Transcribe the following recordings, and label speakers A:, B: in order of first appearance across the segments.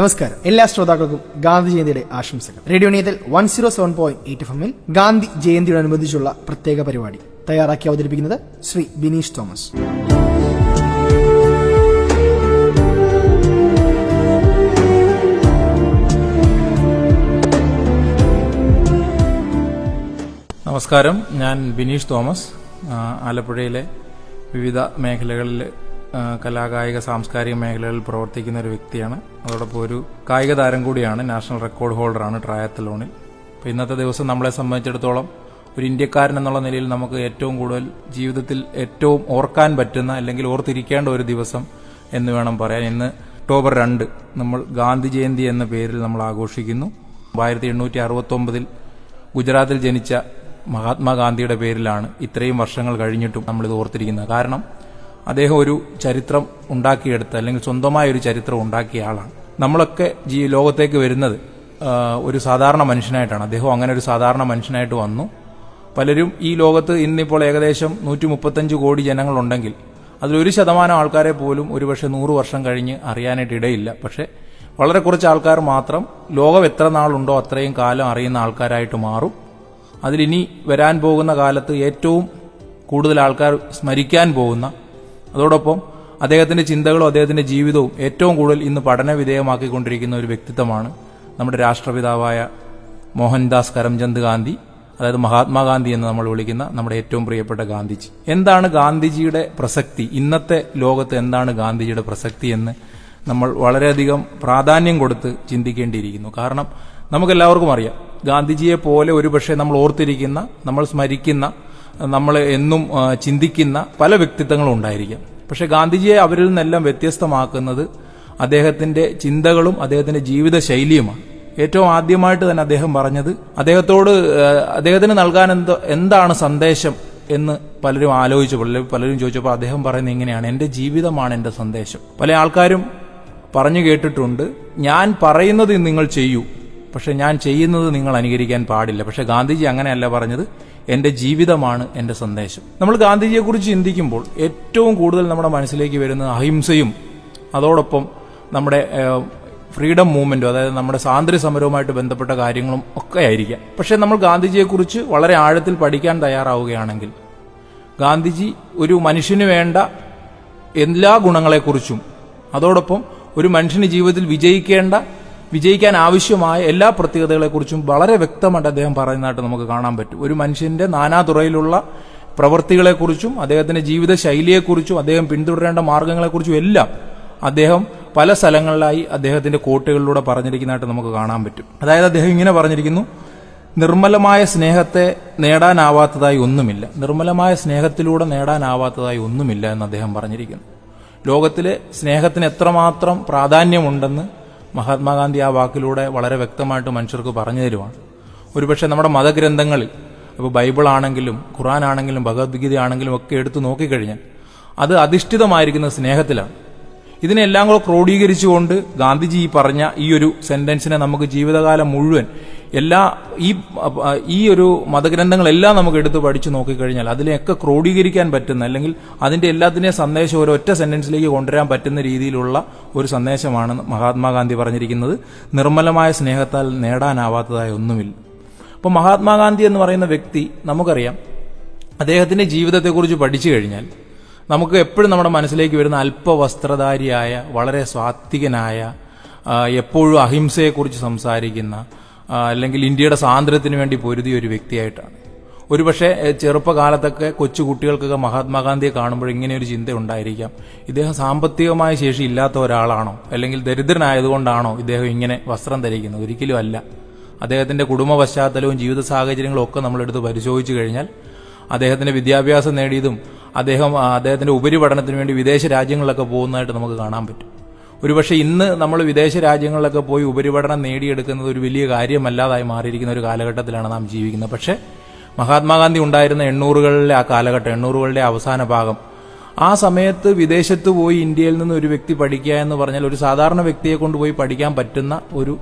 A: നമസ്കാരം. എല്ലാ ശ്രോതാക്കൾക്കും ഗാന്ധി ജയന്തിയുടെ ആശംസകൾ. Radio Neythal one zero seven point eight F എമ്മിൽ ഗാന്ധി ജയന്തിയോടനുബന്ധിച്ചുള്ള പ്രത്യേക പരിപാടി തയ്യാറാക്കി അവതരിപ്പിക്കുന്നത് ശ്രീ ബിനീഷ് തോമസ്.
B: നമസ്കാരം. ഞാൻ ബിനീഷ് തോമസ് ആലപ്പുഴയിലെ വിവിധ മേഖലകളിൽ കലാകായിക സാംസ്കാരിക മേഖലകളിൽ പ്രവർത്തിക്കുന്ന ഒരു വ്യക്തിയാണ്. അതോടൊപ്പം ഒരു കായിക താരം കൂടിയാണ് നാഷണൽ റെക്കോർഡ് ഹോൾഡറാണ് ട്രയത്തലോണിൽ. അപ്പോൾ ഇന്നത്തെ ദിവസം നമ്മളെ സംബന്ധിച്ചിടത്തോളം ഒരു ഇന്ത്യക്കാരൻ എന്നുള്ള നിലയിൽ നമുക്ക് ഏറ്റവും കൂടുതൽ ജീവിതത്തിൽ ഏറ്റവും ഓർക്കാൻ പറ്റുന്ന അല്ലെങ്കിൽ ഓർത്തിരിക്കേണ്ട ഒരു ദിവസം എന്ന് വേണം പറയാൻ. ഇന്ന് ഒക്ടോബർ രണ്ട് നമ്മൾ ഗാന്ധി ജയന്തി എന്ന പേരിൽ നമ്മൾ ആഘോഷിക്കുന്നു. ആയിരത്തി എണ്ണൂറ്റി അറുപത്തൊമ്പതിൽ ഗുജറാത്തിൽ ജനിച്ച മഹാത്മാഗാന്ധിയുടെ പേരിലാണ് ഇത്രയും വർഷങ്ങൾ കഴിഞ്ഞിട്ടും നമ്മളിത് ഓർത്തിരിക്കുന്നത്. കാരണം അദ്ദേഹം ഒരു ചരിത്രം ഉണ്ടാക്കിയെടുത്ത അല്ലെങ്കിൽ സ്വന്തമായ ഒരു ചരിത്രം ഉണ്ടാക്കിയ ആളാണ്. നമ്മളൊക്കെ ജീ ലോകത്തേക്ക് വരുന്നത് ഒരു സാധാരണ മനുഷ്യനായിട്ടാണ്. അദ്ദേഹം അങ്ങനെ ഒരു സാധാരണ മനുഷ്യനായിട്ട് വന്നു. പലരും ഈ ലോകത്ത് ഇന്നിപ്പോൾ ഏകദേശം നൂറ്റി മുപ്പത്തഞ്ച് കോടി ജനങ്ങളുണ്ടെങ്കിൽ അതിലൊരു ശതമാനം ആൾക്കാരെ പോലും ഒരുപക്ഷെ നൂറ് വർഷം കഴിഞ്ഞ് അറിയാനായിട്ട് ഇടയില്ല. പക്ഷേ വളരെ കുറച്ച് ആൾക്കാർ മാത്രം ലോകം എത്ര നാളുണ്ടോ അത്രയും കാലം അറിയുന്ന ആൾക്കാരായിട്ട് മാറും. അതിലിനി വരാൻ പോകുന്ന കാലത്ത് ഏറ്റവും കൂടുതൽ ആൾക്കാർ സ്മരിക്കാൻ പോകുന്ന അതോടൊപ്പം അദ്ദേഹത്തിന്റെ ചിന്തകളും അദ്ദേഹത്തിന്റെ ജീവിതവും ഏറ്റവും കൂടുതൽ ഇന്ന് പഠന വിധേയമാക്കിക്കൊണ്ടിരിക്കുന്ന ഒരു വ്യക്തിത്വമാണ് നമ്മുടെ രാഷ്ട്രപിതാവായ മോഹൻദാസ് കരംചന്ദ് ഗാന്ധി അതായത് മഹാത്മാഗാന്ധി എന്ന് നമ്മൾ വിളിക്കുന്ന നമ്മുടെ ഏറ്റവും പ്രിയപ്പെട്ട ഗാന്ധിജി. എന്താണ് ഗാന്ധിജിയുടെ പ്രസക്തി? ഇന്നത്തെ ലോകത്ത് എന്താണ് ഗാന്ധിജിയുടെ പ്രസക്തി എന്ന് നമ്മൾ വളരെയധികം പ്രാധാന്യം കൊടുത്ത് ചിന്തിക്കേണ്ടിയിരിക്കുന്നു. കാരണം നമുക്കെല്ലാവർക്കും അറിയാം ഗാന്ധിജിയെ പോലെ ഒരുപക്ഷെ നമ്മൾ ഓർത്തിരിക്കുന്ന നമ്മൾ സ്മരിക്കുന്ന നമ്മൾ എന്നും ചിന്തിക്കുന്ന പല വ്യക്തിത്വങ്ങളും ഉണ്ടായിരിക്കും. പക്ഷെ ഗാന്ധിജിയെ അവരിൽ നിന്നെല്ലാം വ്യത്യസ്തമാക്കുന്നത് അദ്ദേഹത്തിന്റെ ചിന്തകളും അദ്ദേഹത്തിന്റെ ജീവിത ശൈലിയുമാണ് ഏറ്റവും ആദ്യമായിട്ട് തന്നെ അദ്ദേഹം പറഞ്ഞത് അദ്ദേഹത്തോട് അദ്ദേഹത്തിന് നൽകാൻ എന്തോ എന്താണ് സന്ദേശം എന്ന് പലരും ആലോചിച്ചപ്പോൾ പലരും ചോദിച്ചപ്പോൾ അദ്ദേഹം പറയുന്നത് ഇങ്ങനെയാണ് എന്റെ ജീവിതമാണ് എന്റെ സന്ദേശം. പല ആൾക്കാരും പറഞ്ഞു കേട്ടിട്ടുണ്ട് ഞാൻ പറയുന്നത് നിങ്ങൾ ചെയ്യൂ പക്ഷെ ഞാൻ ചെയ്യുന്നത് നിങ്ങൾ അനുകരിക്കാൻ പാടില്ല. പക്ഷെ ഗാന്ധിജി അങ്ങനെയല്ല പറഞ്ഞത് എന്റെ ജീവിതമാണ് എന്റെ സന്ദേശം. നമ്മൾ ഗാന്ധിജിയെ കുറിച്ച് ചിന്തിക്കുമ്പോൾ ഏറ്റവും കൂടുതൽ നമ്മുടെ മനസ്സിലേക്ക് വരുന്ന അഹിംസയും അതോടൊപ്പം നമ്മുടെ ഫ്രീഡം മൂവ്മെന്റും അതായത് നമ്മുടെ സ്വാതന്ത്ര്യ സമരവുമായിട്ട് ബന്ധപ്പെട്ട കാര്യങ്ങളും ഒക്കെ ആയിരിക്കാം. പക്ഷെ നമ്മൾ ഗാന്ധിജിയെ കുറിച്ച് വളരെ ആഴത്തിൽ പഠിക്കാൻ തയ്യാറാവുകയാണെങ്കിൽ ഗാന്ധിജി ഒരു മനുഷ്യന് വേണ്ട എല്ലാ ഗുണങ്ങളെക്കുറിച്ചും അതോടൊപ്പം ഒരു മനുഷ്യന് ജീവിതത്തിൽ വിജയിക്കേണ്ട വിജയിക്കാൻ ആവശ്യമായ എല്ലാ പ്രത്യേകതകളെക്കുറിച്ചും വളരെ വ്യക്തമായിട്ട് അദ്ദേഹം പറയുന്നതായിട്ട് നമുക്ക് കാണാൻ പറ്റും. ഒരു മനുഷ്യന്റെ നാനാതുറയിലുള്ള പ്രവൃത്തികളെക്കുറിച്ചും അദ്ദേഹത്തിന്റെ ജീവിത ശൈലിയെക്കുറിച്ചും അദ്ദേഹം പിന്തുടരേണ്ട മാർഗങ്ങളെക്കുറിച്ചും എല്ലാം അദ്ദേഹം പല സ്ഥലങ്ങളിലായി അദ്ദേഹത്തിന്റെ കോട്ടുകളിലൂടെ പറഞ്ഞിരിക്കുന്നതായിട്ട് നമുക്ക് കാണാൻ പറ്റും. അതായത് അദ്ദേഹം ഇങ്ങനെ പറഞ്ഞിരിക്കുന്നു നിർമ്മലമായ സ്നേഹത്തെ നേടാനാവാത്തതായി ഒന്നുമില്ല. നിർമ്മലമായ സ്നേഹത്തിലൂടെ നേടാനാവാത്തതായി ഒന്നുമില്ല എന്ന് അദ്ദേഹം പറഞ്ഞിരിക്കുന്നു. ലോകത്തിലെ സ്നേഹത്തിന് എത്രമാത്രം പ്രാധാന്യമുണ്ടെന്ന് മഹാത്മാഗാന്ധി ആ വാക്കിലൂടെ വളരെ വ്യക്തമായിട്ട് മനുഷ്യർക്ക് പറഞ്ഞു തരുവാണ്. ഒരുപക്ഷെ നമ്മുടെ മതഗ്രന്ഥങ്ങളിൽ ഇപ്പോൾ ബൈബിൾ ആണെങ്കിലും ഖുറാൻ ആണെങ്കിലും ഭഗവത്ഗീത ആണെങ്കിലും ഒക്കെ എടുത്തു നോക്കിക്കഴിഞ്ഞാൽ അത് അധിഷ്ഠിതമായിരിക്കുന്ന സ്നേഹത്തിലാണ്. ഇതിനെല്ലാം കൂടെ ക്രോഡീകരിച്ചുകൊണ്ട് ഗാന്ധിജി ഈ പറഞ്ഞ ഈ ഒരു സെന്റൻസിനെ നമുക്ക് ജീവിതകാലം മുഴുവൻ എല്ലാ ഈ ഈ ഒരു മതഗ്രന്ഥങ്ങളെല്ലാം നമുക്ക് എടുത്ത് പഠിച്ചു നോക്കിക്കഴിഞ്ഞാൽ അതിനെയൊക്കെ ക്രോഡീകരിക്കാൻ പറ്റുന്ന അല്ലെങ്കിൽ അതിന്റെ എല്ലാത്തിനെയും സന്ദേശം ഒരു ഒറ്റ സെന്റൻസിലേക്ക് കൊണ്ടുവരാൻ പറ്റുന്ന രീതിയിലുള്ള ഒരു സന്ദേശമാണ് മഹാത്മാഗാന്ധി പറഞ്ഞിരിക്കുന്നത്. നിർമ്മലമായ സ്നേഹത്താൽ നേടാനാവാത്തതായ ഒന്നുമില്ല. അപ്പോൾ മഹാത്മാഗാന്ധി എന്ന് പറയുന്ന വ്യക്തി നമുക്കറിയാം അദ്ദേഹത്തിന്റെ ജീവിതത്തെക്കുറിച്ച് പഠിച്ചു കഴിഞ്ഞാൽ നമുക്ക് എപ്പോഴും നമ്മുടെ മനസ്സിലേക്ക് വരുന്ന അല്പവസ്ത്രധാരിയായ വളരെ സ്വാത്വികനായ എപ്പോഴും അഹിംസയെക്കുറിച്ച് സംസാരിക്കുന്ന അല്ലെങ്കിൽ ഇന്ത്യയുടെ സ്വാതന്ത്ര്യത്തിന് വേണ്ടി പൊരുതിയ ഒരു വ്യക്തിയായിട്ടാണ്. ഒരുപക്ഷെ ചെറുപ്പകാലത്തൊക്കെ കൊച്ചു കുട്ടികൾക്കൊക്കെ മഹാത്മാഗാന്ധിയെ കാണുമ്പോൾ ഇങ്ങനെ ഒരു ചിന്ത ഉണ്ടായിരിക്കാം. ഇദ്ദേഹം സാമ്പത്തികമായ ശേഷി ഇല്ലാത്ത ഒരാളാണോ? അല്ലെങ്കിൽ ദരിദ്രനായതുകൊണ്ടാണോ ഇദ്ദേഹം ഇങ്ങനെ വസ്ത്രം ധരിക്കുന്നത്? ഒരിക്കലും അല്ല. അദ്ദേഹത്തിന്റെ കുടുംബ പശ്ചാത്തലവും ജീവിത സാഹചര്യങ്ങളും ഒക്കെ നമ്മളെടുത്ത് പരിശോധിച്ചു കഴിഞ്ഞാൽ അദ്ദേഹത്തിന്റെ വിദ്യാഭ്യാസം നേടിയതും അദ്ദേഹം അദ്ദേഹത്തിന്റെ ഉപരിപഠനത്തിന് വേണ്ടി വിദേശ രാജ്യങ്ങളിലൊക്കെ പോകുന്നതായിട്ട് നമുക്ക് കാണാൻ പറ്റും. ഒരുപക്ഷെ ഇന്ന് നമ്മൾ വിദേശ രാജ്യങ്ങളിലൊക്കെ പോയി ഉപരിപഠനം നേടിയെടുക്കുന്നത് ഒരു വലിയ കാര്യമല്ലാതായി മാറിയിരിക്കുന്ന ഒരു കാലഘട്ടത്തിലാണ് നാം ജീവിക്കുന്നത്. പക്ഷേ മഹാത്മാഗാന്ധി ഉണ്ടായിരുന്ന എണ്ണൂറുകളിലെ ആ കാലഘട്ടം എണ്ണൂറുകളുടെ അവസാന ഭാഗം ആ സമയത്ത് വിദേശത്ത് പോയി ഇന്ത്യയിൽ നിന്ന് ഒരു വ്യക്തി പഠിക്കുക എന്ന് പറഞ്ഞാൽ ഒരു സാധാരണ വ്യക്തിയെ കൊണ്ടുപോയി പഠിക്കാൻ പറ്റുന്ന ഒരു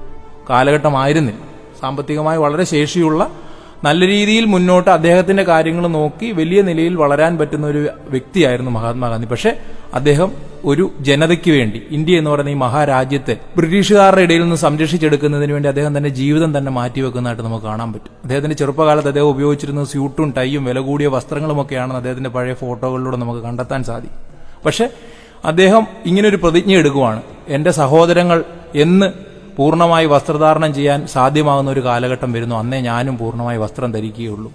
B: കാലഘട്ടമായിരുന്നില്ല. സാമ്പത്തികമായി വളരെ ശേഷിയുള്ള നല്ല രീതിയിൽ മുന്നോട്ട് അദ്ദേഹത്തിന്റെ കാര്യങ്ങൾ നോക്കി വലിയ നിലയിൽ വളരാൻ പറ്റുന്ന ഒരു വ്യക്തിയായിരുന്നു മഹാത്മാഗാന്ധി. പക്ഷെ അദ്ദേഹം ഒരു ജനതയ്ക്ക് വേണ്ടി ഇന്ത്യ എന്ന് പറയുന്ന ഈ മഹാരാജ്യത്തെ ബ്രിട്ടീഷുകാരുടെ ഇടയിൽ നിന്ന് സംരക്ഷിച്ചെടുക്കുന്നതിന് വേണ്ടി അദ്ദേഹം തന്നെ ജീവിതം തന്നെ മാറ്റിവെക്കുന്നതായിട്ട് നമുക്ക് കാണാൻ പറ്റും. അദ്ദേഹത്തിന്റെ ചെറുപ്പകാലത്ത് അദ്ദേഹം ഉപയോഗിച്ചിരുന്ന സ്യൂട്ടും ടൈയും വില കൂടിയ വസ്ത്രങ്ങളുമൊക്കെയാണെന്ന് അദ്ദേഹത്തിന്റെ പഴയ ഫോട്ടോകളിലൂടെ നമുക്ക് കണ്ടെത്താൻ സാധിക്കും. പക്ഷെ അദ്ദേഹം ഇങ്ങനൊരു പ്രതിജ്ഞ എടുക്കുവാണ്. എന്റെ സഹോദരങ്ങൾ എന്ന് പൂർണമായി വസ്ത്രധാരണം ചെയ്യാൻ സാധ്യമാകുന്ന ഒരു കാലഘട്ടം വരുന്നു. അന്നേ ഞാനും പൂർണമായി വസ്ത്രം ധരിക്കുകയുള്ളൂ.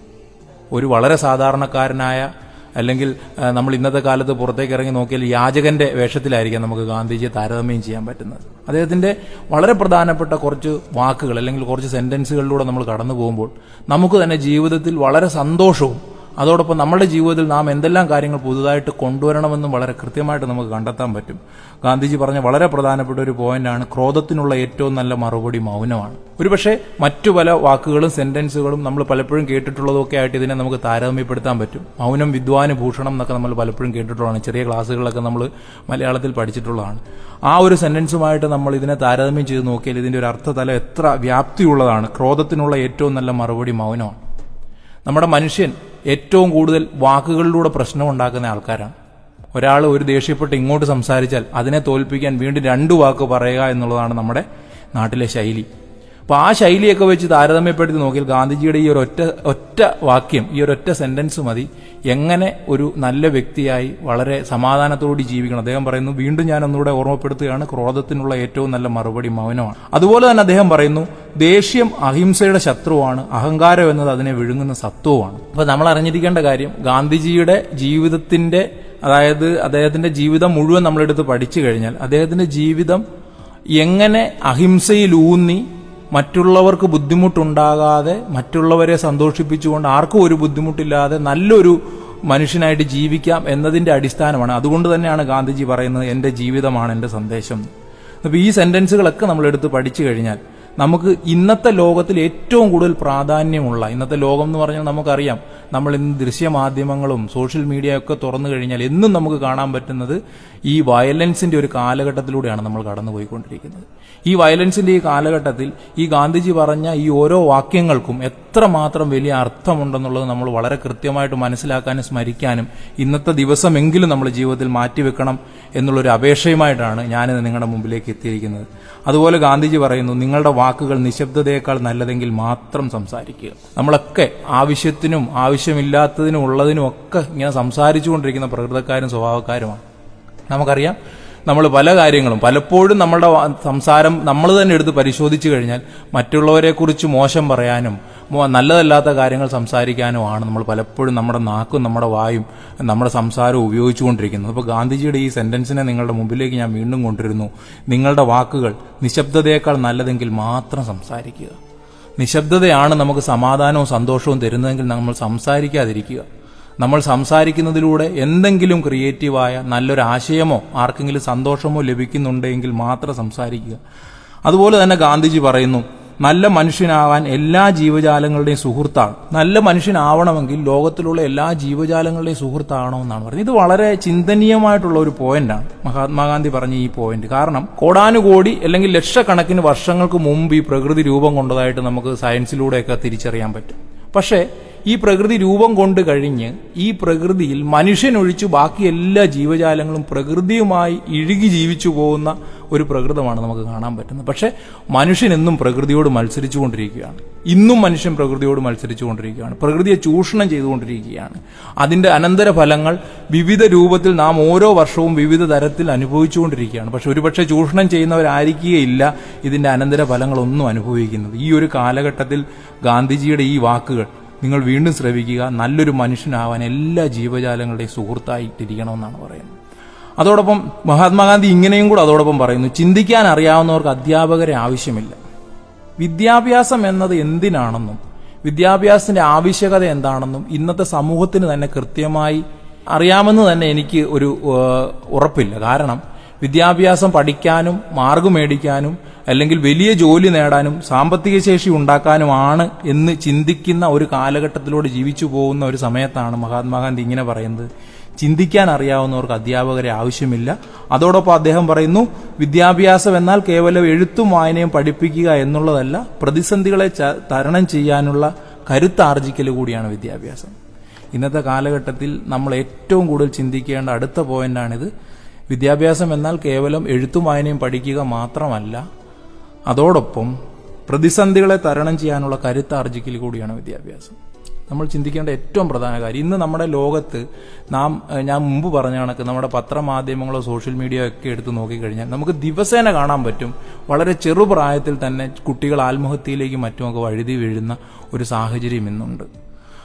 B: ഒരു വളരെ സാധാരണക്കാരനായ അല്ലെങ്കിൽ നമ്മൾ ഇന്നത്തെ കാലത്ത് പുറത്തേക്ക് ഇറങ്ങി നോക്കിയാൽ യാചകന്റെ വേഷത്തിലായിരിക്കും നമുക്ക് ഗാന്ധിജിയെ താരതമ്യം ചെയ്യാൻ പറ്റുന്നത്. അദ്ദേഹത്തിന്റെ വളരെ പ്രധാനപ്പെട്ട കുറച്ച് വാക്കുകൾ അല്ലെങ്കിൽ കുറച്ച് സെന്റൻസുകളിലൂടെ നമ്മൾ കടന്നു പോകുമ്പോൾ നമുക്ക് തന്നെ ജീവിതത്തിൽ വളരെ സന്തോഷവും അതോടൊപ്പം നമ്മുടെ ജീവിതത്തിൽ നാം എന്തെല്ലാം കാര്യങ്ങൾ പുതുതായിട്ട് കൊണ്ടുവരണമെന്നും വളരെ കൃത്യമായിട്ട് നമുക്ക് കണ്ടെത്താൻ പറ്റും. ഗാന്ധിജി പറഞ്ഞ വളരെ പ്രധാനപ്പെട്ട ഒരു പോയിന്റാണ് ക്രോധത്തിനുള്ള ഏറ്റവും നല്ല മറുപടി മൗനമാണ്. ഒരുപക്ഷെ മറ്റു പല വാക്കുകളും സെന്റൻസുകളും നമ്മൾ പലപ്പോഴും കേട്ടിട്ടുള്ളതൊക്കെ ആയിട്ട് ഇതിനെ നമുക്ക് താരതമ്യപ്പെടുത്താൻ പറ്റും. മൗനം വിദ്വാന് ഭൂഷണം എന്നൊക്കെ നമ്മൾ പലപ്പോഴും കേട്ടിട്ടുള്ളതാണ്. ചെറിയ ക്ലാസ്സുകളൊക്കെ നമ്മൾ മലയാളത്തിൽ പഠിച്ചിട്ടുള്ളതാണ്. ആ ഒരു സെന്റൻസുമായിട്ട് നമ്മൾ ഇതിനെ താരതമ്യം ചെയ്ത് നോക്കിയാൽ ഇതിന്റെ ഒരു അർത്ഥതലം എത്ര വ്യാപ്തിയുള്ളതാണ്. ക്രോധത്തിനുള്ള ഏറ്റവും നല്ല മറുപടി മൗനമാണ്. നമ്മുടെ മനുഷ്യൻ ഏറ്റവും കൂടുതൽ വാക്കുകളിലൂടെ പ്രശ്നം ഉണ്ടാക്കുന്ന ആൾക്കാരാണ്. ഒരാൾ ഒരു ദേഷ്യപ്പെട്ട് ഇങ്ങോട്ട് സംസാരിച്ചാൽ അതിനെ തോൽപ്പിക്കാൻ വീണ്ടും രണ്ടു വാക്ക് പറയുക എന്നുള്ളതാണ് നമ്മുടെ നാട്ടിലെ ശൈലി. അപ്പോൾ ആ ശൈലിയൊക്കെ വെച്ച് താരതമ്യപ്പെടുത്തി നോക്കിയാൽ ഗാന്ധിജിയുടെ ഈ ഒരു ഒറ്റ ഒറ്റ വാക്യം ഈ ഒരു ഒറ്റ സെന്റൻസ് മതി. എങ്ങനെ ഒരു നല്ല വ്യക്തിയായി വളരെ സമാധാനത്തോടെ ജീവിക്കണം. അദ്ദേഹം പറയുന്നു വീണ്ടും ഞാൻ ഒന്നുകൂടെ ഓർമ്മപ്പെടുത്തുകയാണ് ക്രോധത്തിനുള്ള ഏറ്റവും നല്ല മറുപടി മൗനമാണ്. അതുപോലെ തന്നെ അദ്ദേഹം പറയുന്നു ദേഷ്യം അഹിംസയുടെ ശത്രുവാണ് അഹങ്കാരം എന്നത് അതിനെ വിഴുങ്ങുന്ന സത്വമാണ് അപ്പൊ നമ്മൾ അറിഞ്ഞിരിക്കേണ്ട കാര്യം ഗാന്ധിജിയുടെ ജീവിതത്തിന്റെ അതായത് അദ്ദേഹത്തിന്റെ ജീവിതം മുഴുവൻ നമ്മളെടുത്ത് പഠിച്ചു കഴിഞ്ഞാൽ അദ്ദേഹത്തിന്റെ ജീവിതം എങ്ങനെ അഹിംസയിലൂന്നി മറ്റുള്ളവർക്ക് ബുദ്ധിമുട്ടുണ്ടാകാതെ മറ്റുള്ളവരെ സന്തോഷിപ്പിച്ചുകൊണ്ട് ആർക്കും ഒരു ബുദ്ധിമുട്ടില്ലാതെ നല്ലൊരു മനുഷ്യനായിട്ട് ജീവിക്കാം എന്നതിന്റെ അടിസ്ഥാനമാണ്. അതുകൊണ്ട് തന്നെയാണ് ഗാന്ധിജി പറയുന്നത് എന്റെ ജീവിതമാണ് എന്റെ സന്ദേശം. അപ്പോൾ ഈ സെന്റൻസുകളൊക്കെ നമ്മൾ എടുത്ത് പഠിച്ചു കഴിഞ്ഞാൽ നമുക്ക് ഇന്നത്തെ ലോകത്തിൽ ഏറ്റവും കൂടുതൽ പ്രാധാന്യമുള്ള ഇന്നത്തെ ലോകം എന്ന് പറഞ്ഞാൽ നമുക്കറിയാം നമ്മൾ ഇന്ന് ദൃശ്യമാധ്യമങ്ങളും സോഷ്യൽ മീഡിയ ഒക്കെ തുറന്നു കഴിഞ്ഞാൽ എന്നും നമുക്ക് കാണാൻ പറ്റുന്നത് ഈ വയലൻസിന്റെ ഒരു കാലഘട്ടത്തിലൂടെയാണ് നമ്മൾ കടന്നുപോയിക്കൊണ്ടിരിക്കുന്നത്. ഈ വയലൻസിന്റെ ഈ കാലഘട്ടത്തിൽ ഈ ഗാന്ധിജി പറഞ്ഞ ഈ ഓരോ വാക്യങ്ങൾക്കും എത്രമാത്രം വലിയ അർത്ഥമുണ്ടെന്നുള്ളത് നമ്മൾ വളരെ കൃത്യമായിട്ട് മനസ്സിലാക്കാനും സ്മരിക്കാനും ഇന്നത്തെ ദിവസമെങ്കിലും നമ്മൾ ജീവിതത്തിൽ മാറ്റിവെക്കണം എന്നുള്ളൊരു അപേക്ഷയുമായിട്ടാണ് ഞാനിത് നിങ്ങളുടെ മുമ്പിലേക്ക് എത്തിയിരിക്കുന്നത്. അതുപോലെ ഗാന്ധിജി പറയുന്നു നിങ്ങളുടെ വാക്കുകൾ നിശബ്ദതയേക്കാൾ നല്ലതെങ്കിൽ മാത്രം സംസാരിക്കുക. നമ്മളൊക്കെ ആവശ്യത്തിനും ആവശ്യമില്ലാത്തതിനും ഉള്ളതിനും ഒക്കെ ഇങ്ങനെ സംസാരിച്ചുകൊണ്ടിരിക്കുന്ന പ്രകൃതക്കാരും സ്വഭാവക്കാരുമാണ്. നമുക്കറിയാം നമ്മൾ പല കാര്യങ്ങളും പലപ്പോഴും നമ്മളുടെ സംസാരം നമ്മൾ തന്നെ എടുത്ത് പരിശോധിച്ചു കഴിഞ്ഞാൽ മറ്റുള്ളവരെക്കുറിച്ച് മോശം പറയാനും നല്ലതല്ലാത്ത കാര്യങ്ങൾ സംസാരിക്കാനുമാണ് നമ്മൾ പലപ്പോഴും നമ്മുടെ നാക്കും നമ്മുടെ വായും നമ്മുടെ സംസാരവും ഉപയോഗിച്ചുകൊണ്ടിരിക്കുന്നത്. അപ്പോൾ ഗാന്ധിജിയുടെ ഈ സെന്റൻസിനെ നിങ്ങളുടെ മുമ്പിലേക്ക് ഞാൻ വീണ്ടും കൊണ്ടിരുന്നു നിങ്ങളുടെ വാക്കുകൾ നിശബ്ദതയേക്കാൾ നല്ലതെങ്കിൽ മാത്രം സംസാരിക്കുക. നിശബ്ദതയാണ് നമുക്ക് സമാധാനവും സന്തോഷവും തരുന്നതെങ്കിൽ നമ്മൾ സംസാരിക്കാതിരിക്കുക. നമ്മൾ സംസാരിക്കുന്നതിലൂടെ എന്തെങ്കിലും ക്രിയേറ്റീവായ നല്ലൊരു ആശയമോ ആർക്കെങ്കിലും സന്തോഷമോ ലഭിക്കുന്നുണ്ടെങ്കിൽ മാത്രം സംസാരിക്കുക. അതുപോലെ തന്നെ ഗാന്ധിജി പറയുന്നു നല്ല മനുഷ്യനാവാൻ എല്ലാ ജീവജാലങ്ങളുടെയും സുഹൃത്താണ്. നല്ല മനുഷ്യനാവണമെങ്കിൽ ലോകത്തിലുള്ള എല്ലാ ജീവജാലങ്ങളുടെയും സുഹൃത്താണോ എന്നാണ് പറയുന്നത്. ഇത് വളരെ ചിന്തനീയമായിട്ടുള്ള ഒരു പോയിന്റാണ്. മഹാത്മാഗാന്ധി പറഞ്ഞ ഈ പോയിന്റ്. കാരണം കോടാനുകോടി അല്ലെങ്കിൽ ലക്ഷക്കണക്കിന് വർഷങ്ങൾക്ക് മുമ്പ് ഈ പ്രകൃതി രൂപം കൊണ്ടതായിട്ട് നമുക്ക് സയൻസിലൂടെയൊക്കെ തിരിച്ചറിയാൻ പറ്റും. പക്ഷേ ഈ പ്രകൃതി രൂപം കൊണ്ട് കഴിഞ്ഞ് ഈ പ്രകൃതിയിൽ മനുഷ്യനൊഴിച്ചു ബാക്കി എല്ലാ ജീവജാലങ്ങളും പ്രകൃതിയുമായി ഇഴുകി ജീവിച്ചു പോകുന്ന ഒരു പ്രകൃതമാണ് നമുക്ക് കാണാൻ പറ്റുന്നത്. പക്ഷേ മനുഷ്യൻ എന്നും പ്രകൃതിയോട് മത്സരിച്ചുകൊണ്ടിരിക്കുകയാണ്. ഇന്നും മനുഷ്യൻ പ്രകൃതിയോട് മത്സരിച്ചുകൊണ്ടിരിക്കുകയാണ്. പ്രകൃതിയെ ചൂഷണം ചെയ്തുകൊണ്ടിരിക്കുകയാണ്. അതിന്റെ അനന്തരഫലങ്ങൾ വിവിധ രൂപത്തിൽ നാം ഓരോ വർഷവും വിവിധ തരത്തിൽ അനുഭവിച്ചുകൊണ്ടിരിക്കുകയാണ്. പക്ഷെ ഒരുപക്ഷെ ചൂഷണം ചെയ്യുന്നവരായിരിക്കുകയില്ല ഇതിന്റെ അനന്തരഫലങ്ങളൊന്നും അനുഭവിക്കുന്നത്. ഈ ഒരു കാലഘട്ടത്തിൽ ഗാന്ധിജിയുടെ ഈ വാക്കുകൾ നിങ്ങൾ വീണ്ടും ശ്രവിക്കുക. നല്ലൊരു മനുഷ്യനാവാൻ എല്ലാ ജീവജാലങ്ങളുടെയും സുഹൃത്തായിട്ടിരിക്കണമെന്നാണ് പറയുന്നത്. അതോടൊപ്പം മഹാത്മാഗാന്ധി ഇങ്ങനെയും കൂടെ അതോടൊപ്പം പറയുന്നു ചിന്തിക്കാൻ അറിയാവുന്നവർക്ക് അധ്യാപകരെ ആവശ്യമില്ല. വിദ്യാഭ്യാസം എന്നത് എന്തിനാണെന്നും വിദ്യാഭ്യാസത്തിന്റെ ആവശ്യകത എന്താണെന്നും ഇന്നത്തെ സമൂഹത്തിന് തന്നെ കൃത്യമായി അറിയാമെന്ന് തന്നെ എനിക്ക് ഒരു ഉറപ്പില്ല. കാരണം വിദ്യാഭ്യാസം പഠിക്കാനും മാർഗ് മേടിക്കാനും അല്ലെങ്കിൽ വലിയ ജോലി നേടാനും സാമ്പത്തിക ശേഷി ഉണ്ടാക്കാനുമാണ് എന്ന് ചിന്തിക്കുന്ന ഒരു കാലഘട്ടത്തിലൂടെ ജീവിച്ചു പോകുന്ന ഒരു സമയത്താണ് മഹാത്മാഗാന്ധി ഇങ്ങനെ പറയുന്നത്. ചിന്തിക്കാൻ അറിയാവുന്നവർക്ക് അധ്യാപകരെ ആവശ്യമില്ല. അതോടൊപ്പം അദ്ദേഹം പറയുന്നു വിദ്യാഭ്യാസം എന്നാൽ കേവലം എഴുത്തും വായനയും പഠിപ്പിക്കുക എന്നുള്ളതല്ല പ്രതിസന്ധികളെ തരണം ചെയ്യാനുള്ള കരുത്താർജിക്കൽ കൂടിയാണ് വിദ്യാഭ്യാസം. ഇന്നത്തെ കാലഘട്ടത്തിൽ നമ്മൾ ഏറ്റവും കൂടുതൽ ചിന്തിക്കേണ്ട അടുത്ത പോയിന്റാണിത് വിദ്യാഭ്യാസം എന്നാൽ കേവലം എഴുത്തും വായനയും പഠിക്കുക മാത്രമല്ല അതോടൊപ്പം പ്രതിസന്ധികളെ തരണം ചെയ്യാനുള്ള കരുത്താർജിക്കൽ കൂടിയാണ് വിദ്യാഭ്യാസം. നമ്മൾ ചിന്തിക്കേണ്ട ഏറ്റവും പ്രധാന കാര്യം ഇന്ന് നമ്മുടെ ലോകത്ത് നാം ഞാൻ മുമ്പ് പറഞ്ഞ കണക്ക് നമ്മുടെ പത്രമാധ്യമങ്ങളോ സോഷ്യൽ മീഡിയ ഒക്കെ എടുത്ത് നോക്കിക്കഴിഞ്ഞാൽ നമുക്ക് ദിവസേന കാണാൻ പറ്റും. വളരെ ചെറുപ്രായത്തിൽ തന്നെ കുട്ടികൾ ആത്മഹത്യയിലേക്ക് മറ്റുമൊക്കെ വഴുതി വീഴുന്ന ഒരു സാഹചര്യം ഇന്നുണ്ട്.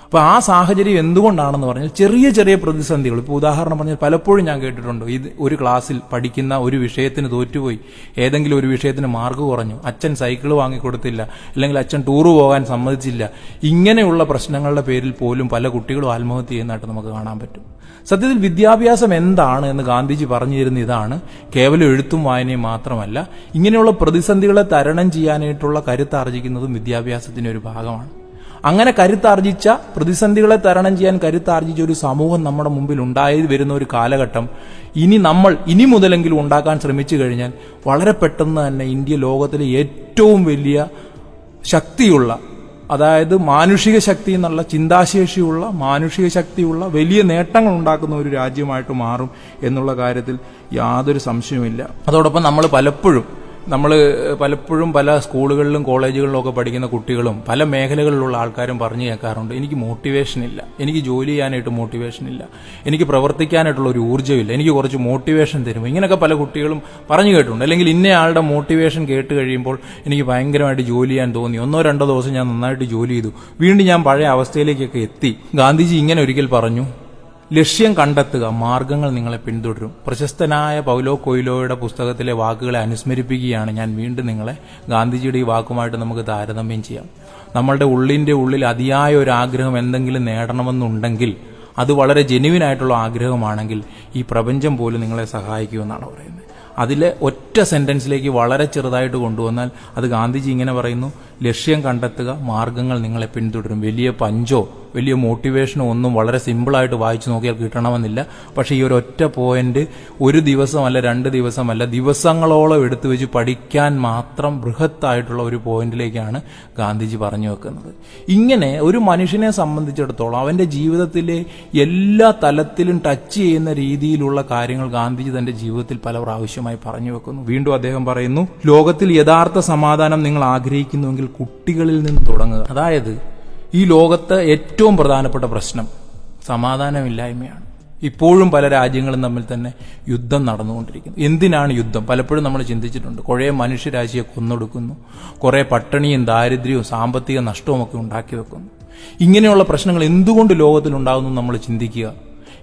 B: അപ്പൊ ആ സാഹചര്യം എന്തുകൊണ്ടാണെന്ന് പറഞ്ഞാൽ ചെറിയ ചെറിയ പ്രതിസന്ധികൾ. ഇപ്പോൾ ഉദാഹരണം പറഞ്ഞാൽ പലപ്പോഴും ഞാൻ കേട്ടിട്ടുണ്ട്. ഇത് ഒരു ക്ലാസ്സിൽ പഠിക്കുന്ന ഒരു വിഷയത്തിന് തോറ്റുപോയി. ഏതെങ്കിലും ഒരു വിഷയത്തിന് മാർക്ക് കുറഞ്ഞു. അച്ഛൻ സൈക്കിൾ വാങ്ങിക്കൊടുത്തില്ല. അല്ലെങ്കിൽ അച്ഛൻ ടൂറ് പോകാൻ സമ്മതിച്ചില്ല. ഇങ്ങനെയുള്ള പ്രശ്നങ്ങളുടെ പേരിൽ പോലും പല കുട്ടികളും ആത്മഹത്യ ചെയ്യുന്നതായിട്ട് നമുക്ക് കാണാൻ പറ്റും. സത്യത്തിൽ വിദ്യാഭ്യാസം എന്താണ് എന്ന് ഗാന്ധിജി പറഞ്ഞിരുന്ന ഇതാണ്. കേവലം എഴുത്തും വായനയും മാത്രമല്ല ഇങ്ങനെയുള്ള പ്രതിസന്ധികളെ തരണം ചെയ്യാനായിട്ടുള്ള കരുത്താർജിക്കുന്നതും വിദ്യാഭ്യാസത്തിന്റെ ഒരു ഭാഗമാണ്. അങ്ങനെ കരുത്താർജിച്ച പ്രതിസന്ധികളെ തരണം ചെയ്യാൻ കരുത്താർജിച്ച ഒരു സമൂഹം നമ്മുടെ മുമ്പിൽ ഉണ്ടായി വരുന്ന ഒരു കാലഘട്ടം ഇനി നമ്മൾ ഇനി മുതലെങ്കിലും ഉണ്ടാക്കാൻ ശ്രമിച്ചു കഴിഞ്ഞാൽ വളരെ പെട്ടെന്ന് തന്നെ ഇന്ത്യ ലോകത്തിലെ ഏറ്റവും വലിയ ശക്തിയുള്ള അതായത് മാനുഷിക ശക്തി എന്നുള്ള ചിന്താശേഷിയുള്ള മാനുഷിക ശക്തിയുള്ള വലിയ നേട്ടങ്ങൾ ഉണ്ടാക്കുന്ന ഒരു രാജ്യമായിട്ട് മാറും എന്നുള്ള കാര്യത്തിൽ യാതൊരു സംശയവുമില്ല. അതോടൊപ്പം നമ്മൾ പലപ്പോഴും നമ്മൾ പലപ്പോഴും പല സ്കൂളുകളിലും കോളേജുകളിലും ഒക്കെ പഠിക്കുന്ന കുട്ടികളും പല മേഖലകളിലുള്ള ആൾക്കാരും പറഞ്ഞു കേൾക്കാറുണ്ട്. എനിക്ക് മോട്ടിവേഷൻ ഇല്ല. എനിക്ക് ജോലി ചെയ്യാനായിട്ട് മോട്ടിവേഷൻ ഇല്ല. എനിക്ക് പ്രവർത്തിക്കാനായിട്ടുള്ള ഒരു ഊർജമില്ല എനിക്ക് കുറച്ച് മോട്ടിവേഷൻ തരും. ഇങ്ങനെയൊക്കെ പല കുട്ടികളും പറഞ്ഞു കേട്ടിട്ടുണ്ട്. അല്ലെങ്കിൽ ഇന്നയാളുടെ മോട്ടിവേഷൻ കേട്ട് കഴിയുമ്പോൾ എനിക്ക് ഭയങ്കരമായിട്ട് ജോലി ചെയ്യാൻ തോന്നി. ഒന്നോ രണ്ടോ ദിവസം ഞാൻ നന്നായിട്ട് ജോലി ചെയ്തു. വീണ്ടും ഞാൻ പഴയ അവസ്ഥയിലേക്കൊക്കെ എത്തി. ഗാന്ധിജി ഇങ്ങനെ ഒരിക്കൽ പറഞ്ഞു. ലക്ഷ്യം കണ്ടെത്തുക മാർഗങ്ങൾ നിങ്ങളെ പിന്തുടരും. പ്രശസ്തനായ പൗലോ കൊയിലോയുടെ പുസ്തകത്തിലെ വാക്കുകളെ അനുസ്മരിപ്പിക്കുകയാണ് ഞാൻ വീണ്ടും നിങ്ങളെ ഗാന്ധിജിയുടെ ഈ വാക്കുമായിട്ട് നമുക്ക് താരതമ്യം ചെയ്യാം. നമ്മളുടെ ഉള്ളിന്റെ ഉള്ളിൽ അതിയായ ഒരു ആഗ്രഹം എന്തെങ്കിലും നേടണമെന്നുണ്ടെങ്കിൽ അത് വളരെ ജെനുവിൻ ആയിട്ടുള്ള ആഗ്രഹമാണെങ്കിൽ ഈ പ്രപഞ്ചം പോലും നിങ്ങളെ സഹായിക്കുമെന്നാണ് പറയുന്നത്. അതിലെ ഒറ്റ സെന്റൻസിലേക്ക് വളരെ ചെറുതായിട്ട് കൊണ്ടുവന്നാൽ അത് ഗാന്ധിജി ഇങ്ങനെ പറയുന്നു ലക്ഷ്യം കണ്ടെത്തുക മാർഗങ്ങൾ നിങ്ങളെ പിന്തുടരും. വലിയ പഞ്ചോ വലിയ മോട്ടിവേഷനോ ഒന്നും വളരെ സിമ്പിളായിട്ട് വായിച്ചു നോക്കിയാൽ കിട്ടണമെന്നില്ല. പക്ഷേ ഈ ഒരു ഒറ്റ പോയിന്റ് ഒരു ദിവസമല്ല രണ്ട് ദിവസമല്ല ദിവസങ്ങളോളം എടുത്തു വെച്ച് പഠിക്കാൻ മാത്രം ബൃഹത്തായിട്ടുള്ള ഒരു പോയിന്റിലേക്കാണ് ഗാന്ധിജി പറഞ്ഞു വെക്കുന്നത്. ഇങ്ങനെ ഒരു മനുഷ്യനെ സംബന്ധിച്ചിടത്തോളം അവന്റെ ജീവിതത്തിലെ എല്ലാ തലത്തിലും ടച്ച് ചെയ്യുന്ന രീതിയിലുള്ള കാര്യങ്ങൾ ഗാന്ധിജി തന്റെ ജീവിതത്തിൽ പല പ്രാവശ്യമായി പറഞ്ഞു വെക്കുന്നു. വീണ്ടും അദ്ദേഹം പറയുന്നു ലോകത്തിൽ യഥാർത്ഥ സമാധാനം നിങ്ങൾ ആഗ്രഹിക്കുന്നുവെങ്കിൽ കുട്ടികളിൽ നിന്ന് തുടങ്ങുക. അതായത് ഈ ലോകത്ത് ഏറ്റവും പ്രധാനപ്പെട്ട പ്രശ്നം സമാധാനമില്ലായ്മയാണ്. ഇപ്പോഴും പല രാജ്യങ്ങളും തമ്മിൽ തന്നെ യുദ്ധം നടന്നുകൊണ്ടിരിക്കുന്നു. എന്തിനാണ് യുദ്ധം? പലപ്പോഴും നമ്മൾ ചിന്തിച്ചിട്ടുണ്ട്. കുറേ മനുഷ്യരാശിയെ കൊന്നൊടുക്കുന്നു. കുറേ പട്ടിണിയും ദാരിദ്ര്യവും സാമ്പത്തിക നഷ്ടവും ഒക്കെ ഉണ്ടാക്കി വെക്കുന്നു. ഇങ്ങനെയുള്ള പ്രശ്നങ്ങൾ എന്തുകൊണ്ട് ലോകത്തിൽ ഉണ്ടാകുന്നു നമ്മൾ ചിന്തിക്കുക?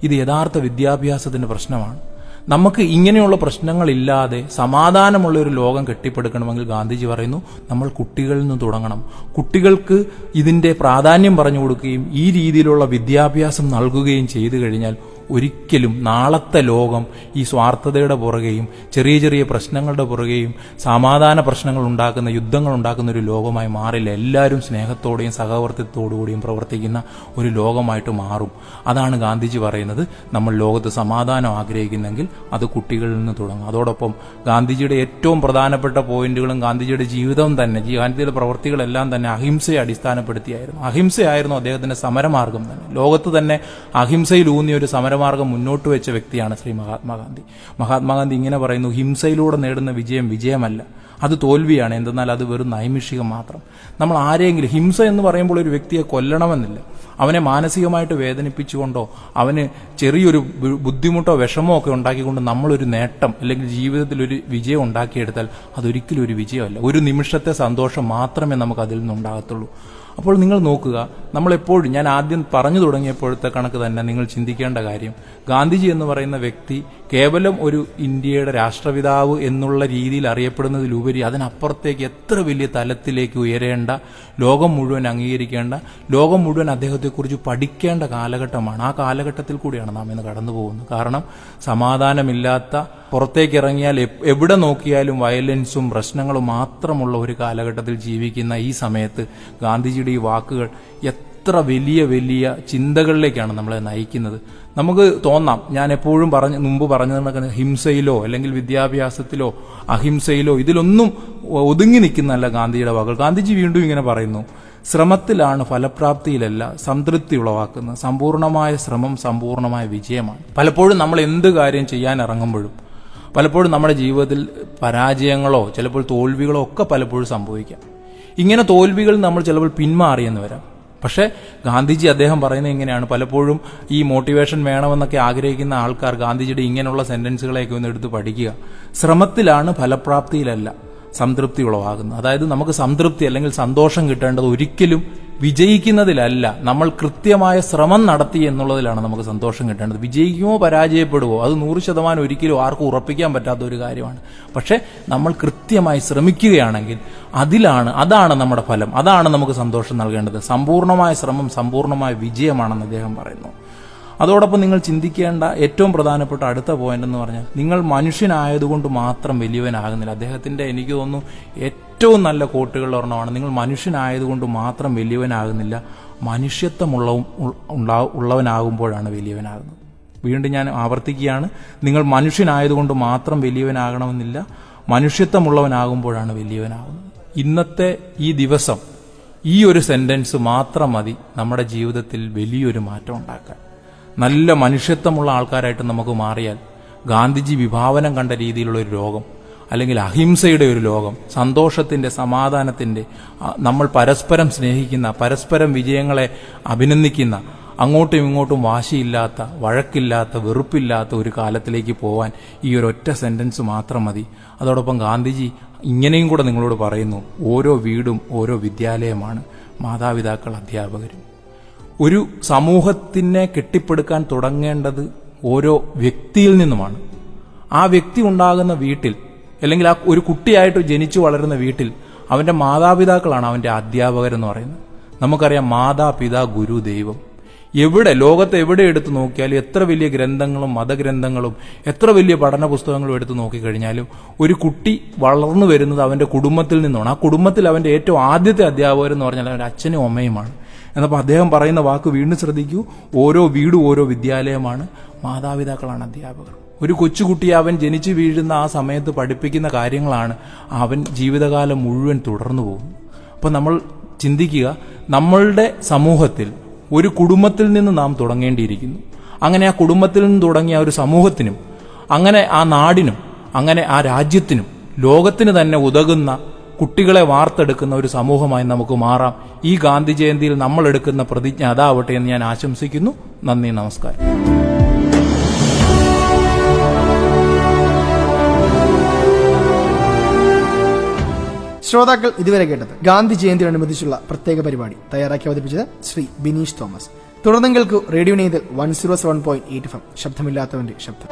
B: ഇത് യഥാർത്ഥ വിദ്യാഭ്യാസത്തിന്റെ പ്രശ്നമാണ്. നമുക്ക് ഇങ്ങനെയുള്ള പ്രശ്നങ്ങളില്ലാതെ സമാധാനമുള്ള ഒരു ലോകം കെട്ടിപ്പടുക്കണമെങ്കിൽ ഗാന്ധിജി പറയുന്നു നമ്മൾ കുട്ടികളിൽ നിന്ന് തുടങ്ങണം. കുട്ടികൾക്ക് ഇതിന്റെ പ്രാധാന്യം പറഞ്ഞു കൊടുക്കുകയും ഈ രീതിയിലുള്ള വിദ്യാഭ്യാസം നൽകുകയും ചെയ്തു കഴിഞ്ഞാൽ ഒരിക്കലും നാളത്തെ ലോകം ഈ സ്വാർത്ഥതയുടെ പുറകെയും ചെറിയ ചെറിയ പ്രശ്നങ്ങളുടെ പുറകെയും സമാധാന പ്രശ്നങ്ങൾ ഉണ്ടാക്കുന്ന യുദ്ധങ്ങൾ ഉണ്ടാക്കുന്ന ഒരു ലോകമായി മാറില്ല. എല്ലാവരും സ്നേഹത്തോടെയും സഹവർത്തിത്തോടുകൂടിയും പ്രവർത്തിക്കുന്ന ഒരു ലോകമായിട്ട് മാറും. അതാണ് ഗാന്ധിജി പറയുന്നത്. നമ്മൾ ലോകത്ത് സമാധാനം ആഗ്രഹിക്കുന്നെങ്കിൽ അത് കുട്ടികളിൽ നിന്ന് തുടങ്ങും. അതോടൊപ്പം ഗാന്ധിജിയുടെ ഏറ്റവും പ്രധാനപ്പെട്ട പോയിന്റുകളും ഗാന്ധിജിയുടെ ജീവിതം തന്നെ ഗാന്ധിജിയുടെ പ്രവർത്തികളെല്ലാം തന്നെ അഹിംസയെ അടിസ്ഥാനപ്പെടുത്തിയായിരുന്നു. അഹിംസയായിരുന്നു അദ്ദേഹത്തിന്റെ സമരമാർഗം തന്നെ. ലോകത്ത് തന്നെ അഹിംസയിൽ ഊന്നിയ ഒരു സമരമാർഗം മുന്നോട്ട് വെച്ച വ്യക്തിയാണ് ശ്രീ മഹാത്മാഗാന്ധി. മഹാത്മാഗാന്ധി ഇങ്ങനെ പറയുന്നു ഹിംസയിലൂടെ നേടുന്ന വിജയം വിജയമല്ല. അത് തോൽവിയാണ്. എന്തെന്നാൽ അത് വെറും നൈമിഷികം മാത്രം. നമ്മൾ ആരെങ്കിലും ഹിംസ എന്ന് പറയുമ്പോൾ ഒരു വ്യക്തിയെ കൊല്ലണമെന്നില്ല. അവനെ മാനസികമായിട്ട് വേദനിപ്പിച്ചുകൊണ്ടോ അവന് ചെറിയൊരു ബുദ്ധിമുട്ടോ വിഷമോ ഒക്കെ ഉണ്ടാക്കിക്കൊണ്ട് നമ്മളൊരു നേട്ടം അല്ലെങ്കിൽ ജീവിതത്തിൽ ഒരു വിജയം ഉണ്ടാക്കിയെടുത്താൽ അതൊരിക്കലും ഒരു വിജയമല്ല. ഒരു നിമിഷത്തെ സന്തോഷം മാത്രമേ നമുക്ക് അതിൽ നിന്നുണ്ടാകത്തുള്ളൂ അപ്പോൾ നിങ്ങൾ നോക്കുക നമ്മളെപ്പോഴും ഞാൻ ആദ്യം പറഞ്ഞു തുടങ്ങിയപ്പോഴത്തെ കണക്ക് തന്നെ നിങ്ങൾ ചിന്തിക്കേണ്ട കാര്യം. ഗാന്ധിജി എന്ന് പറയുന്ന വ്യക്തി കേവലം ഒരു ഇന്ത്യയുടെ രാഷ്ട്രപിതാവ് എന്നുള്ള രീതിയിൽ അറിയപ്പെടുന്നതിലുപരി അതിനപ്പുറത്തേക്ക് എത്ര വലിയ തലത്തിലേക്ക് ഉയരേണ്ട ലോകം മുഴുവൻ അംഗീകരിക്കേണ്ട ലോകം മുഴുവൻ അദ്ദേഹത്തെക്കുറിച്ച് പഠിക്കേണ്ട കാലഘട്ടമാണ്. ആ കാലഘട്ടത്തിൽ കൂടിയാണ് നാം ഇന്ന് കടന്നു പോകുന്നത്. കാരണം സമാധാനമില്ലാത്ത പുറത്തേക്ക് ഇറങ്ങിയാൽ എവിടെ നോക്കിയാലും വയലൻസും പ്രശ്നങ്ങളും മാത്രമുള്ള ഒരു കാലഘട്ടത്തിൽ ജീവിക്കുന്ന ഈ സമയത്ത് ഗാന്ധിജിയുടെ ഈ വാക്കുകൾ എത്ര വലിയ വലിയ ചിന്തകളിലേക്കാണ് നമ്മളെ നയിക്കുന്നത്. നമുക്ക് തോന്നാം. ഞാൻ എപ്പോഴും പറഞ്ഞ മുമ്പ് പറഞ്ഞു പറഞ്ഞത് ഹിംസയിലോ അല്ലെങ്കിൽ വിദ്യാഭ്യാസത്തിലോ അഹിംസയിലോ ഇതിലൊന്നും ഒതുങ്ങി നിൽക്കുന്നതല്ല ഗാന്ധിജിയുടെ വാക്കുകൾ. ഗാന്ധിജി വീണ്ടും ഇങ്ങനെ പറയുന്നു. ശ്രമത്തിലാണ് ഫലപ്രാപ്തിയിലല്ല സംതൃപ്തി ഉളവാക്കുന്നത്. സമ്പൂർണമായ ശ്രമം സമ്പൂർണമായ വിജയമാണ്. പലപ്പോഴും നമ്മൾ എന്ത് കാര്യം ചെയ്യാൻ ഇറങ്ങുമ്പോഴും പലപ്പോഴും നമ്മുടെ ജീവിതത്തിൽ പരാജയങ്ങളോ ചിലപ്പോൾ തോൽവികളോ ഒക്കെ പലപ്പോഴും സംഭവിക്കാം. ഇങ്ങനെ തോൽവികൾ നമ്മൾ ചിലപ്പോൾ പിന്മാറിയെന്ന് വരാം. പക്ഷേ ഗാന്ധിജി അദ്ദേഹം പറയുന്നത് ഇങ്ങനെയാണ്. പലപ്പോഴും ഈ മോട്ടിവേഷൻ വേണമെന്നൊക്കെ ആഗ്രഹിക്കുന്ന ആൾക്കാർ ഗാന്ധിജിയുടെ ഇങ്ങനെയുള്ള സെന്റൻസുകളെയൊക്കെ ഒന്ന് എടുത്ത് പഠിക്കുക. ശ്രമത്തിലാണ് ഫലപ്രാപ്തിയിലല്ല. സംതൃപ്തി ഉളവാകുന്നത് അതായത് നമുക്ക് സംതൃപ്തി അല്ലെങ്കിൽ സന്തോഷം കിട്ടേണ്ടത് ഒരിക്കലും വിജയിക്കുന്നതിലല്ല. നമ്മൾ കൃത്യമായ ശ്രമം നടത്തി എന്നുള്ളതിലാണ് നമുക്ക് സന്തോഷം കിട്ടേണ്ടത്. വിജയിക്കുമോ പരാജയപ്പെടുമോ അത് നൂറ് ശതമാനം ഒരിക്കലും ആർക്കും ഉറപ്പിക്കാൻ പറ്റാത്ത ഒരു കാര്യമാണ്. പക്ഷേ നമ്മൾ കൃത്യമായി ശ്രമിക്കുകയാണെങ്കിൽ അതിലാണ് അതാണ് നമ്മുടെ ഫലം. അതാണ് നമുക്ക് സന്തോഷം നൽകേണ്ടത്. സമ്പൂർണമായ ശ്രമം സമ്പൂർണമായ വിജയമാണെന്ന് അദ്ദേഹം പറയുന്നു. അതോടൊപ്പം നിങ്ങൾ ചിന്തിക്കേണ്ട ഏറ്റവും പ്രധാനപ്പെട്ട അടുത്ത പോയിന്റ് എന്ന് പറഞ്ഞാൽ നിങ്ങൾ മനുഷ്യനായതുകൊണ്ട് മാത്രം വലിയവനാകുന്നില്ല. അദ്ദേഹത്തിന്റെ എനിക്ക് തോന്നുന്നു ഏറ്റവും നല്ല കോട്ടുകളുടെ ഒരെണ്ണമാണ്. നിങ്ങൾ മനുഷ്യനായതുകൊണ്ട് മാത്രം വലിയവനാകുന്നില്ല. മനുഷ്യത്വമുള്ള ഉണ്ടാ- ഉള്ളവനാകുമ്പോഴാണ് വലിയവനാകുന്നത്. വീണ്ടും ഞാൻ ആവർത്തിക്കുകയാണ്. നിങ്ങൾ മനുഷ്യനായതുകൊണ്ട് മാത്രം വലിയവനാകണമെന്നില്ല. മനുഷ്യത്വമുള്ളവനാകുമ്പോഴാണ് വലിയവനാകുന്നത്. ഇന്നത്തെ ഈ ദിവസം ഈ ഒരു സെന്റൻസ് മാത്രം മതി. നമ്മുടെ ജീവിതത്തിൽ വലിയൊരു മാറ്റം ഉണ്ടാക്കാൻ. നല്ല മനുഷ്യത്വമുള്ള ആൾക്കാരായിട്ട് നമുക്ക് മാറിയാൽ ഗാന്ധിജി വിഭാവനം കണ്ട രീതിയിലുള്ള ഒരു രോഗം അല്ലെങ്കിൽ അഹിംസയുടെ ഒരു ലോകം സന്തോഷത്തിന്റെ സമാധാനത്തിന്റെ നമ്മൾ പരസ്പരം സ്നേഹിക്കുന്ന പരസ്പരം വിജയങ്ങളെ അഭിനന്ദിക്കുന്ന അങ്ങോട്ടും ഇങ്ങോട്ടും വാശിയില്ലാത്ത വഴക്കില്ലാത്ത വെറുപ്പില്ലാത്ത ഒരു കാലത്തിലേക്ക് പോവാൻ ഈ ഒരു ഒറ്റ സെന്റൻസ് മാത്രം മതി. അതോടൊപ്പം ഗാന്ധിജി ഇങ്ങനെയും കൂടെ നിങ്ങളോട് പറയുന്നു ഓരോ വീടും ഓരോ വിദ്യാലയമാണ്. മാതാപിതാക്കൾ അധ്യാപകരും. ഒരു സമൂഹത്തിനെ കെട്ടിപ്പടുക്കാൻ തുടങ്ങേണ്ടത് ഓരോ വ്യക്തിയിൽ നിന്നുമാണ്. ആ വ്യക്തി ഉണ്ടാകുന്ന വീട്ടിൽ അല്ലെങ്കിൽ ആ ഒരു കുട്ടിയായിട്ട് ജനിച്ചു വളരുന്ന വീട്ടിൽ അവന്റെ മാതാപിതാക്കളാണ് അവന്റെ അധ്യാപകരെന്ന് പറയുന്നത്. നമുക്കറിയാം മാതാപിതാ ഗുരു ദൈവം. എവിടെ ലോകത്തെ എവിടെ എടുത്തു നോക്കിയാലും എത്ര വലിയ ഗ്രന്ഥങ്ങളും മതഗ്രന്ഥങ്ങളും എത്ര വലിയ പഠന പുസ്തകങ്ങളും എടുത്തു നോക്കിക്കഴിഞ്ഞാലും ഒരു കുട്ടി വളർന്നു വരുന്നത് അവന്റെ കുടുംബത്തിൽ നിന്നാണ് ആ കുടുംബത്തിൽ അവന്റെ ഏറ്റവും ആദ്യത്തെ അധ്യാപകർ എന്ന് പറഞ്ഞാൽ അവന്റെ അച്ഛനും അമ്മയുമാണ്. എന്നപ്പോൾ അദ്ദേഹം പറയുന്ന വാക്ക് വീണ്ടും ശ്രദ്ധിക്കൂ. ഓരോ വീടും ഓരോ വിദ്യാലയമാണ്. മാതാപിതാക്കളാണ് അധ്യാപകർ. ഒരു കൊച്ചുകുട്ടി അവൻ ജനിച്ചു വീഴുന്ന ആ സമയത്ത് പഠിപ്പിക്കുന്ന കാര്യങ്ങളാണ് അവൻ ജീവിതകാലം മുഴുവൻ തുടർന്നു പോകും. അപ്പോൾ നമ്മൾ ചിന്തിക്കുക നമ്മളുടെ സമൂഹത്തിൽ ഒരു കുടുംബത്തിൽ നിന്ന് നാം തുടങ്ങേണ്ടിയിരിക്കുന്നു. അങ്ങനെ ആ കുടുംബത്തിൽ നിന്ന് തുടങ്ങിയ ഒരു സമൂഹത്തിനും അങ്ങനെ ആ നാടിനും അങ്ങനെ ആ രാജ്യത്തിനും ലോകത്തിന് തന്നെ ഉതകുന്ന കുട്ടികളെ വാർത്തെടുക്കുന്ന ഒരു സമൂഹമായി നമുക്ക് മാറാം. ഈ ഗാന്ധി ജയന്തിയിൽ നമ്മൾ എടുക്കുന്ന പ്രതിജ്ഞ അതാവട്ടെ എന്ന് ഞാൻ ആശംസിക്കുന്നു. നന്ദി നമസ്കാരം.
A: ശ്രോതാക്കൾ ഇതുവരെ കേട്ടത് ഗാന്ധി ജയന്തിയോടനുബന്ധിച്ചുള്ള പ്രത്യേക പരിപാടി തയ്യാറാക്കി അവതരിപ്പിച്ചത് ശ്രീ ബിനീഷ് തോമസ്. തുടർന്ന് കേൾക്കൂ radio Neythal one zero seven point eight F ശബ്ദമില്ലാത്തവന്റെ ശബ്ദം.